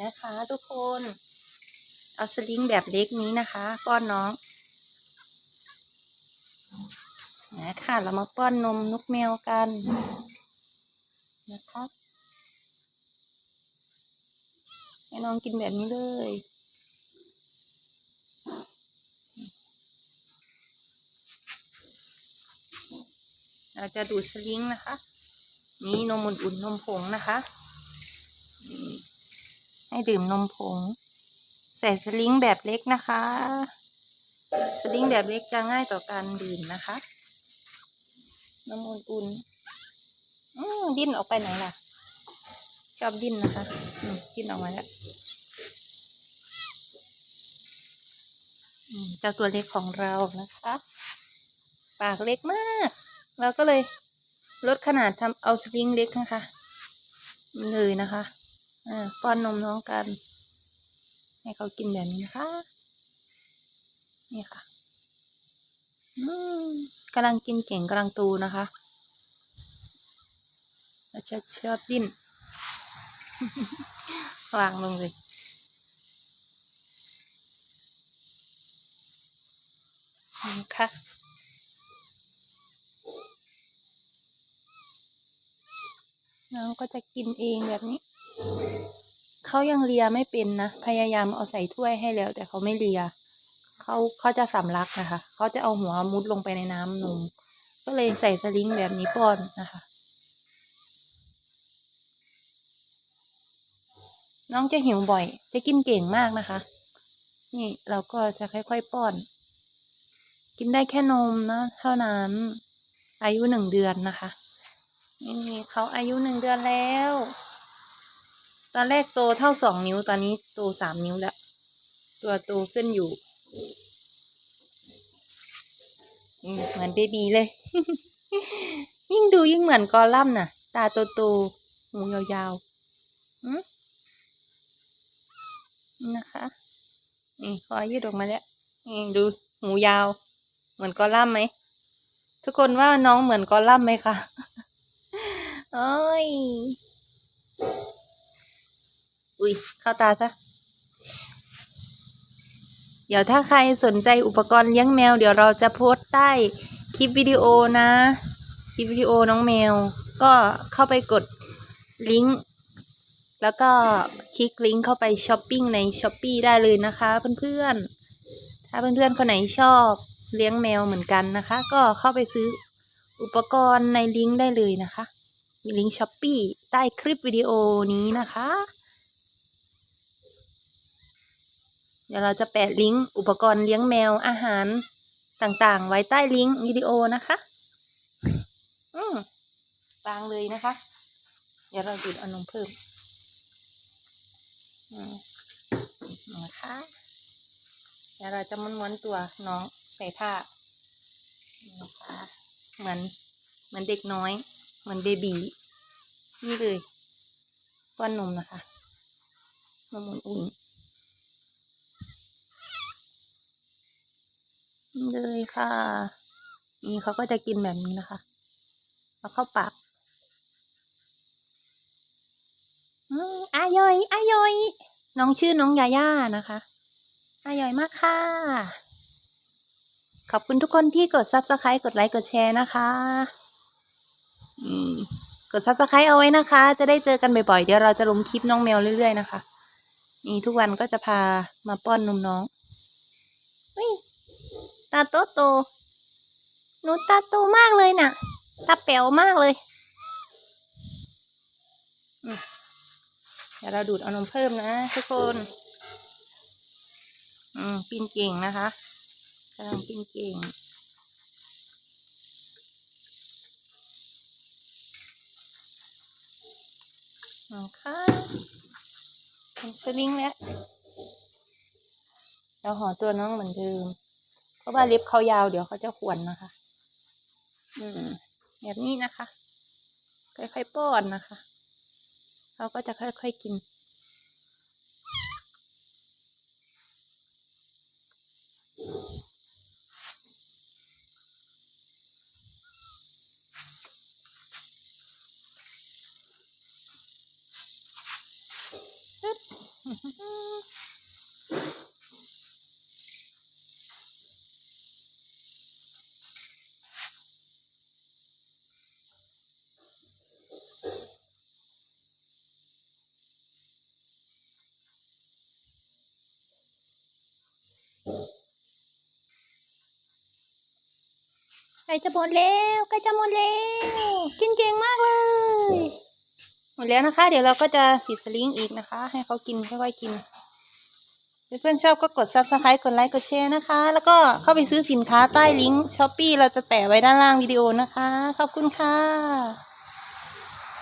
นะคะทุกคน เอาสลิงแบบเล็กนี้นะคะป้อนน้องนะคะเรามาป้อนนมนกแมวกันนะคะให้น้องกินแบบนี้เลยเราจะดูดสลิงนะคะ นี่นมอุ่นๆนมผงนะคะ ให้ดื่มนมผง ใส่สลิงแบบเล็กนะคะ สลิงแบบเล็กจะง่ายต่อการดื่มนะคะนมอุ่นๆอืมดิ้นออกไปไหนล่ะ ชอบดิ้นนะคะดิ้นออกมาแล้วเจ้าตัวเล็กของเรานะคะ ปากเล็กมาก เราก็เลยลดขนาดทำเอาสลิงเล็กนะคะ เลยนะคะ ป้อนนมน้องกัน ให้เขากินแบบนี้นะคะ นี่ค่ะอืมกำลังกินเก่งกำลังตูนะคะแล้วจะชอบดิ้นวางลงเลยนี่ค่ะน้องก็จะกินเองแบบนี้ เขายังเลียไม่เป็นนะ พยายามเอาใส่ถ้วยให้แล้ว แต่เขาไม่เลีย เขาเขาจะสำลักนะคะ เขาจะเอาหัวมุดลงไปในน้ำนม ก็เลยใส่สลิงแบบนี้ป้อนนะคะ น้องจะหิวบ่อย จะกินเก่งมากนะคะ นี่เราก็จะค่อยๆป้อน กินได้แค่นมนะเท่านั้น อายุหนึ่งเดือนนะคะนี่เขาอายุหนึ่งเดือนแล้ว ตอนแรกโตเท่าสองนิ้วตอนนี้โตสามนิ้วแล้ว ตัวโตขึ้นอยู่เหมือนเบบีเลย ยิ่งดูยิ่งเหมือนกอลัมน่ะ ตาโตๆหูยาวๆนะคะนี่คอยืดออกมาแล้วนี่ดูหูยาว เหมือนกอลัมไหมทุกคนว่าน้องเหมือนกอลัมไหมคะโอ้ย อุ้ยเข้าตาซะ เดี๋ยวถ้าใครสนใจอุปกรณ์เลี้ยงแมว เดี๋ยวเราจะโพสต์ใต้คลิปวิดีโอนะ คลิปวิดีโอน้องแมว ก็เข้าไปกดลิงก์แล้วก็คลิกลิงก์เข้าไปช้อปปิ้งในช้อปปีได้เลยนะคะเพื่อนๆ ถ้าเพื่อนๆคนไหนชอบเลี้ยงแมวเหมือนกันนะคะ ก็เข้าไปซื้ออุปกรณ์ในลิงก์ได้เลยนะคะ มีลิงก์ช้อปปี้ใต้คลิปวิดีโอนี้นะคะ เดี๋ยวเราจะแปะลิงก์อุปกรณ์เลี้ยงแมวอาหารต่างๆ ไว้ใต้ลิงก์วิดีโอนะคะ อืมวางเลยนะคะ เดี๋ยวเราดูดเอานมเพิ่มอืมนะคะเดี๋ยวเราจะม้วนๆตัวน้องใส่ผ้านะคะเหมือนเหมือนเด็กน้อย เหมือนเบบีนี่เลยป้อนนมนะคะนมอุ่นๆ เลยค่ะ นี่เขาก็จะกินแบบนี้นะคะเอาเข้าปากอืมอายอยอายอย น้องชื่อน้องยาย่านะคะอายอยมากค่ะ ขอบคุณทุกคนที่กด subscribe กดไลค์กดแชร์นะคะกด subscribe เอาไว้นะคะ จะได้เจอกันบ่อยๆ เดี๋ยวเราจะลงคลิปน้องแมวเรื่อยๆนะคะ นี่ทุกวันก็จะพามาป้อนนมน้อง ตาโตโตหนูตาโตมากเลยน่ะ ตาแป๋วมากเลยเดี๋ยวเราดูดเอานมเพิ่มนะทุกคน อืมปินเก่งนะคะกำลังปินเก่งนะคะเป็นสวิงแล้วเราห่อตัวน้องเหมือนเดิม เพราะว่าเล็บเขายาวเดี๋ยวเขาจะขวนนะคะ อืม แบบนี้นะคะ ค่อยๆป้อนนะคะเขาก็จะค่อยๆกินอื ใกล้จะหมดแล้วใกล้จะหมดแล้วกินเก่งมากเลย หมดแล้วนะคะ เดี๋ยวเราก็จะสีสลิงอีกนะคะ ให้เขากินค่อยๆกินเพื่อนชอบก็กดซับสไครต์กดไลค์กดแชร์นะคะ แล้วก็เข้าไปซื้อสินค้าใต้ลิงก์ช้อปปี้เราจะแปะไว้ด้านล่างวิดีโอนะคะ ขอบคุณค่ะ